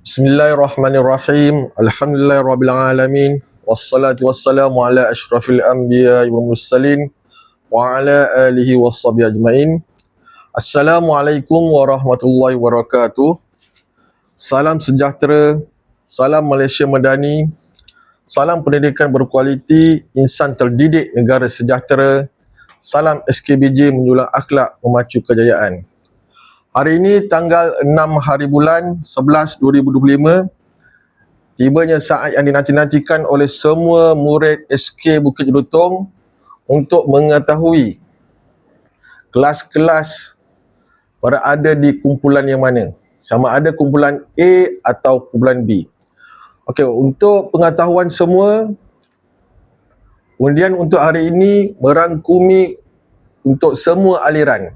Bismillahirrahmanirrahim. Alhamdulillahirrabbilalamin. Wassalatu wassalamu ala ashrafil anbiya wal mursalin wa ala alihi washabihi ajmain. Assalamualaikum warahmatullahi wabarakatuh. Salam sejahtera, salam Malaysia Madani, salam pendidikan berkualiti, insan terdidik negara sejahtera, salam SKBJ menjulang akhlak memacu kejayaan. Hari ini tanggal 6 hari bulan 11 2025 tibanya saat yang dinanti-nantikan oleh semua murid SK Bukit Jelutong untuk mengetahui kelas-kelas berada di kumpulan yang mana. Sama ada kumpulan A atau kumpulan B. Okey, untuk pengetahuan semua undian untuk hari ini merangkumi untuk semua aliran.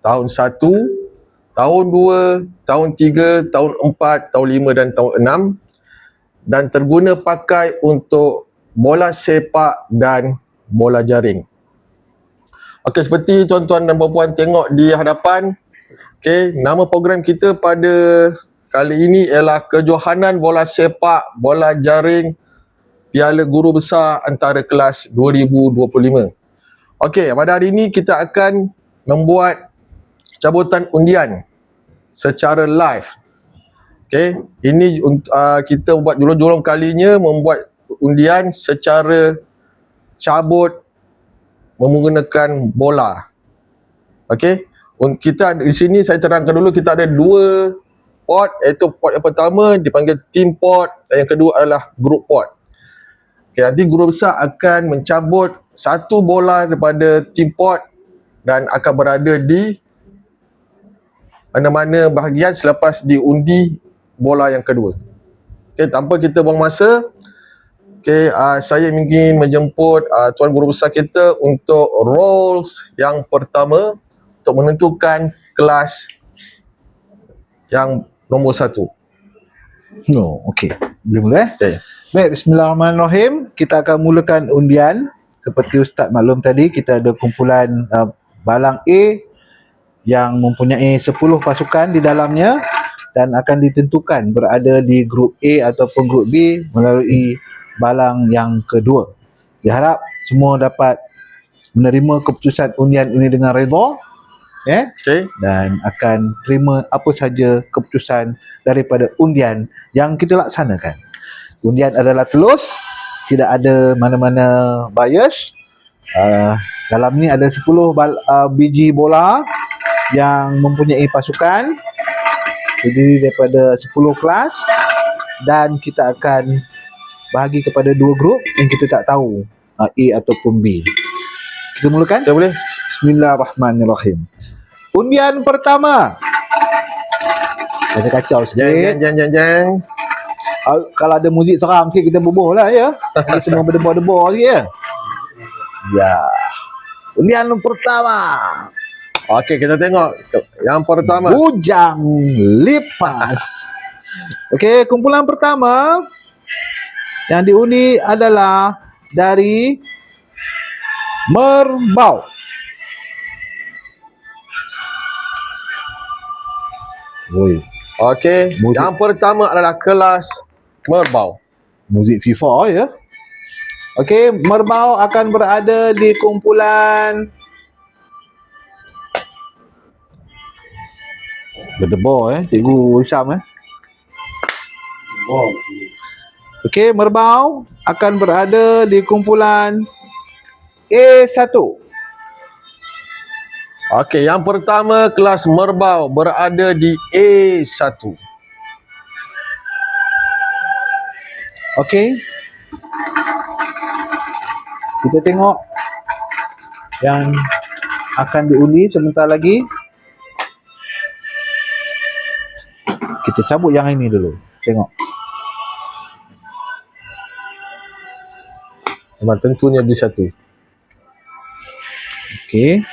Tahun 1, tahun 2, tahun 3, tahun 4, tahun 5 dan tahun 6 dan terguna pakai untuk bola sepak dan bola jaring. Okey, seperti tuan-tuan dan puan-puan tengok di hadapan, okey, nama program kita pada kali ini ialah Kejohanan Bola Sepak Bola Jaring Piala Guru Besar antara kelas 2025. Okey, pada hari ini kita akan membuat cabutan undian secara live. Okay, ini uh, kita buat julung-julung kalinya membuat undian secara cabut menggunakan bola. Okay, kita di sini saya terangkan dulu kita ada dua pot iaitu pot yang pertama dipanggil team pot dan yang kedua adalah group pot. Okay, nanti guru besar akan mencabut satu bola daripada team pot dan akan berada di mana-mana bahagian selepas diundi bola yang kedua. Okay, tanpa kita buang masa, okay, uh, saya ingin menjemput uh, Tuan Guru Besar kita untuk roles yang pertama untuk menentukan kelas yang nombor satu. No, okey. Boleh mula eh? Okay. Baik, bismillahirrahmanirrahim. Kita akan mulakan undian. Seperti Ustaz maklum tadi, kita ada kumpulan uh, balang A yang mempunyai 10 pasukan di dalamnya dan akan ditentukan berada di grup A ataupun grup B melalui balang yang kedua. Diharap semua dapat menerima keputusan undian ini dengan redha eh Okay. dan akan terima apa saja keputusan daripada undian yang kita laksanakan. Undian adalah telus, tidak ada mana-mana bias. Uh, dalam ni ada 10 bal- uh, biji bola yang mempunyai pasukan terdiri daripada 10 kelas dan kita akan bahagi kepada dua grup yang kita tak tahu uh, A ataupun B. Kita mulakan? Okay, boleh? Bismillahirrahmanirrahim. Undian pertama. Ada kacau sikit. Jeng, jeng, jeng, jeng, jeng. Ah, Kalau ada muzik seram sikit kita bubuh lah ya. Ini semua berdebar-debar sikit ya. Ya. Undian pertama. Okey, kita tengok yang pertama. Bujang lipat. Okey, kumpulan pertama yang diundi adalah dari Merbau. Oi, Okey, yang pertama adalah kelas merbau. muzik FIFA ya. Okey, Merbau akan berada di kumpulan Berdebar eh, Cikgu Isyam eh. Okey, Merbau akan berada di kumpulan A1. Okey, yang pertama kelas merbau berada di A1. Okey. Kita tengok yang akan diundi sebentar lagi. Kita cabut yang ini dulu. Tengok. Memang tentunya B1. Okey.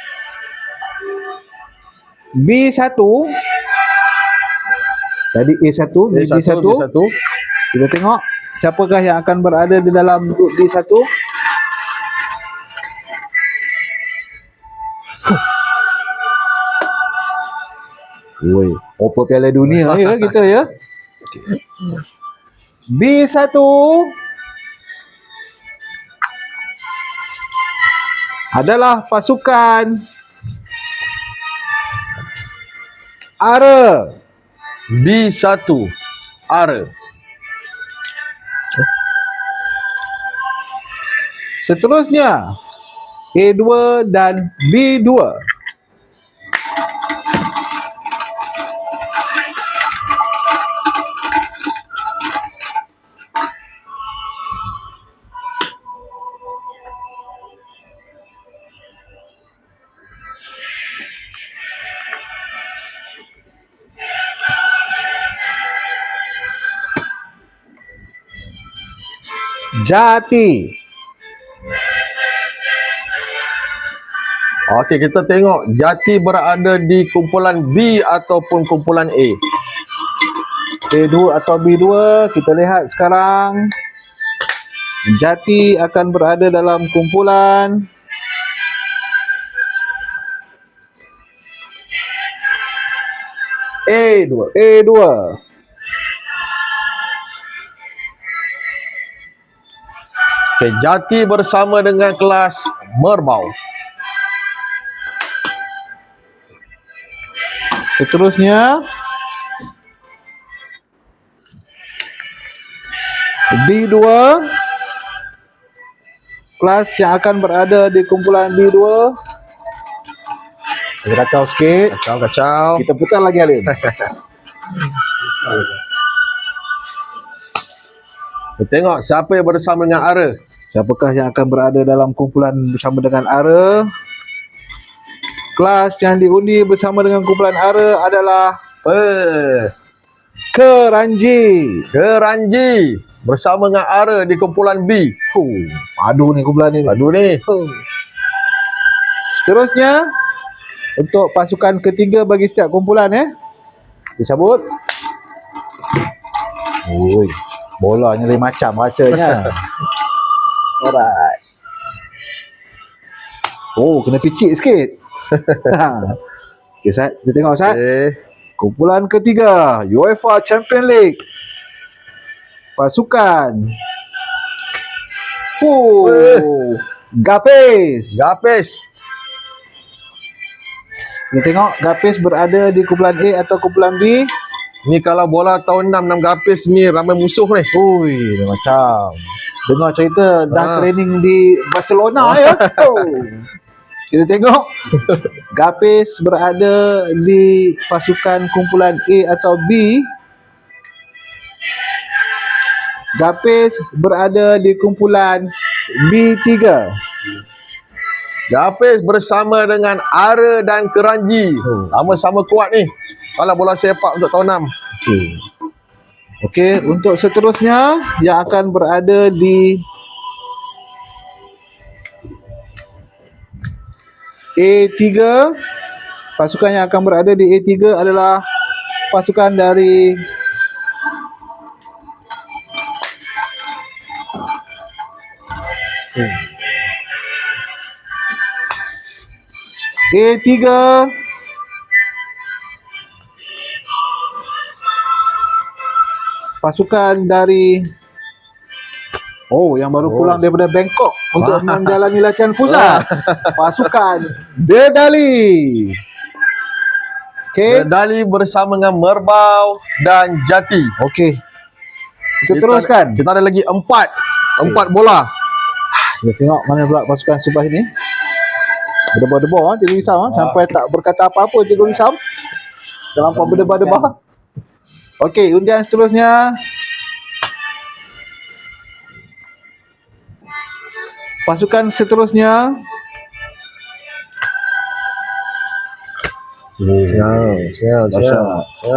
B1 Tadi A1, ni A1, B1. B1. Kita tengok siapakah yang akan berada di dalam grup B1. Woi, Opa Piala Dunia ya kita ya. Okey. B1 adalah pasukan Ara. B1 Ara. Seterusnya A2 dan B2. Jati. Okey, kita tengok Jati berada di kumpulan B ataupun kumpulan A. A2 atau B2 kita lihat sekarang Jati akan berada dalam kumpulan A2. A2 Okey, Jati bersama dengan kelas Merbau. Seterusnya B2 kelas yang akan berada di kumpulan B2 kita kacau sikit Kacau, kacau. kita putar lagi Alim Kita tengok siapa yang bersama dengan Ara. Siapakah yang akan berada dalam kumpulan bersama dengan Ara kelas yang diundi bersama dengan kumpulan Ara adalah Eh, Keranji Keranji bersama dengan Ara di kumpulan B. huh, padu ni kumpulan ni Aduh ni. Seterusnya untuk pasukan ketiga bagi setiap kumpulan eh. Kita cabut. Oi, bolanya lain macam rasanya. Alright. Oh, kena picit sikit. Okey, Ustaz. Kita tengok Ustaz. Eh, Kumpulan ketiga, UEFA Champion League. Pasukan. Oh, Gapes. Gapis. Kita tengok Gapis berada di kumpulan A atau kumpulan B. Ni kalau bola tahun 6 6 Gapis ni ramai musuh ni. Ui, macam dengar cerita dah Ah. training di Barcelona ya. Oh. Kita tengok Gapis berada di pasukan kumpulan A atau B. Gapis berada di kumpulan B3. Gapis bersama dengan Ara dan Keranji. Oh. Sama-sama kuat ni. Kalau bola sepak untuk tahun 6. Okey. Okey, untuk seterusnya yang akan berada di A3 pasukan yang akan berada di A3 adalah pasukan dari A3 pasukan dari Oh, yang baru Oh. pulang daripada Bangkok untuk Wah. menjalani latihan pusat. Pasukan Dedali. Okey. Dali bersama dengan Merbau dan Jati. Okey. Kita teruskan. Kita ada lagi empat. Empat bola. Kita tengok mana pula pasukan Subah ini. Berdebar-debar ah, Cikgu Isam ah. Sampai tak berkata apa-apa Cikgu Isam. Dalam apa berdebar-debar. Okey, undian seterusnya. Pasukan seterusnya.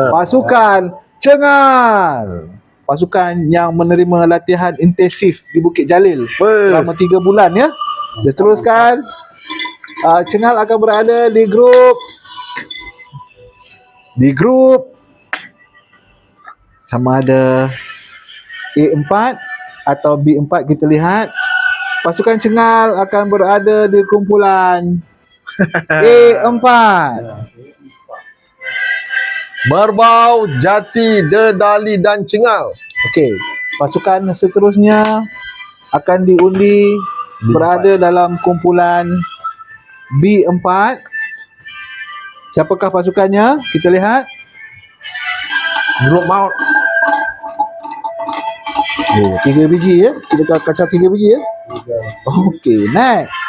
Pasukan Cengal. Pasukan yang menerima latihan intensif di Bukit Jalil selama tiga bulan ya. Kita teruskan. Uh, Cengal akan berada di grup di grup sama ada A4 atau B4 kita lihat. Pasukan Cengal akan berada di kumpulan A4. Merbau, Jati, Dedali dan Cengal. Okey, pasukan seterusnya akan diundi berada dalam kumpulan B4. Siapakah pasukannya? Kita lihat. Grup maut. Oh, tiga biji ya. Kita ka- kacau tiga biji ya. Okey, next.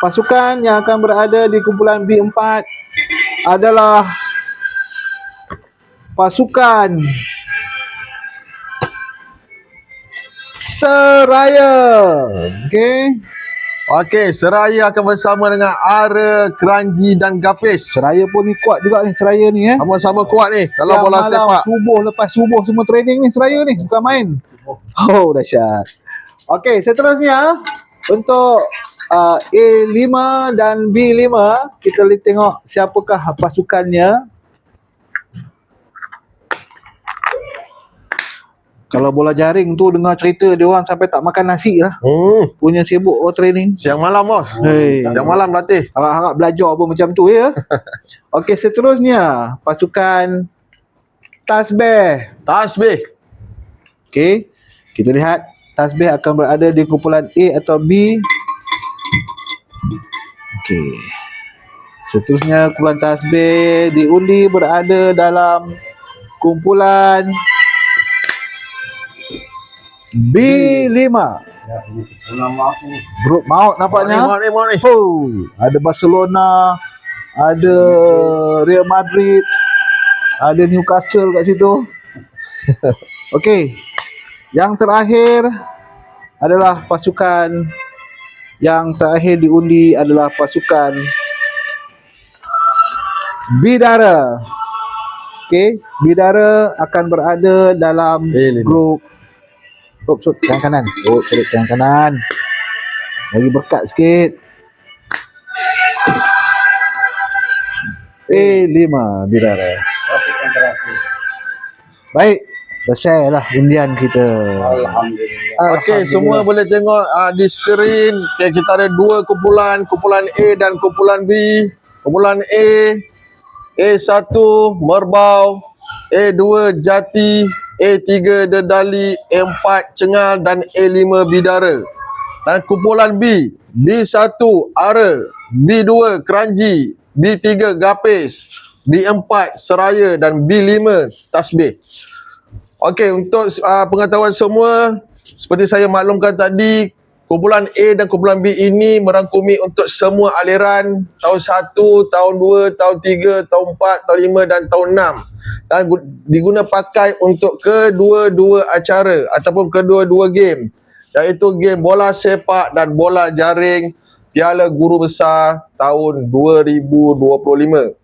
Pasukan yang akan berada di kumpulan B4 adalah pasukan Seraya. Okey. Okey, Seraya akan bersama dengan Ara, Keranji dan Gapis. Seraya pun ni kuat juga ni Seraya ni eh. Sama-sama kuat ni kalau Siang bola malam, sepak. Subuh lepas subuh semua training ni Seraya ni bukan main. Oh dahsyat. Okey, seterusnya untuk uh, A5 dan B5 kita lihat tengok siapakah pasukannya. Kalau bola jaring tu dengar cerita dia orang sampai tak makan nasi lah. Hmm, Punya sibuk oh training. siang malam bos. Hei. Siang malam latih. Harap-harap belajar pun macam tu ya. Okey, seterusnya pasukan Tasbih. Tasbih. Okey. Kita lihat tasbih akan berada di kumpulan A atau B. Okey. Seterusnya kumpulan tasbih diundi berada dalam kumpulan B5. Grup maut nampaknya. Maut ni, maut ni. Oh, ada Barcelona, ada Real Madrid, ada Newcastle kat situ. Okey. Yang terakhir adalah pasukan yang terakhir diundi adalah pasukan Bidara. Okey, Bidara akan berada dalam A5. grup Oh, so, tangan kanan. Oh, sorry, tangan kanan. Bagi berkat sikit. A5 Bidara. Baik, selesai lah undian kita. Okey, Alhamdulillah. semua boleh tengok uh, di skrin. Okay, kita ada dua kumpulan, kumpulan A dan kumpulan B. Kumpulan A, A1 Merbau, A2 Jati, A3 Dedali, A4 Cengal dan A5 Bidara. Dan kumpulan B, B1 Ara, B2 Keranji, B3 Gapis, B4 Seraya dan B5 Tasbih. Okey, untuk uh, pengetahuan semua, seperti saya maklumkan tadi, kumpulan A dan kumpulan B ini merangkumi untuk semua aliran tahun 1, tahun 2, tahun 3, tahun 4, tahun 5 dan tahun 6. Dan gu- diguna pakai untuk kedua-dua acara ataupun kedua-dua game iaitu game bola sepak dan bola jaring Piala Guru Besar tahun 2025.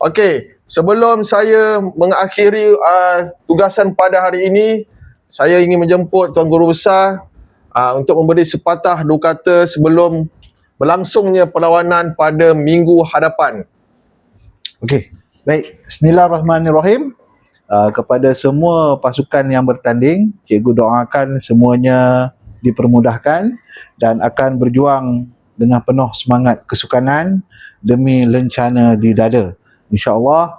Okey, sebelum saya mengakhiri uh, tugasan pada hari ini, saya ingin menjemput Tuan Guru Besar uh, untuk memberi sepatah dua kata sebelum berlangsungnya perlawanan pada minggu hadapan. Okey. Baik, bismillahirrahmanirrahim. Uh, kepada semua pasukan yang bertanding, cikgu doakan semuanya dipermudahkan dan akan berjuang dengan penuh semangat kesukanan demi lencana di dada. InsyaAllah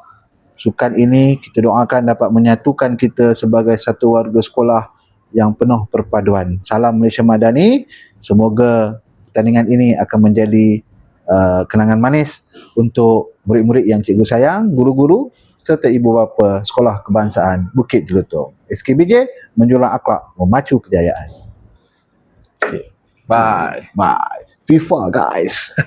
sukan ini kita doakan dapat menyatukan kita sebagai satu warga sekolah yang penuh perpaduan. Salam Malaysia Madani. Semoga pertandingan ini akan menjadi uh, kenangan manis untuk murid-murid yang cikgu sayang, guru-guru serta ibu bapa Sekolah Kebangsaan Bukit Jelutong. SKBJ menjulang akhlak memacu kejayaan. Bye. Bye. FIFA guys.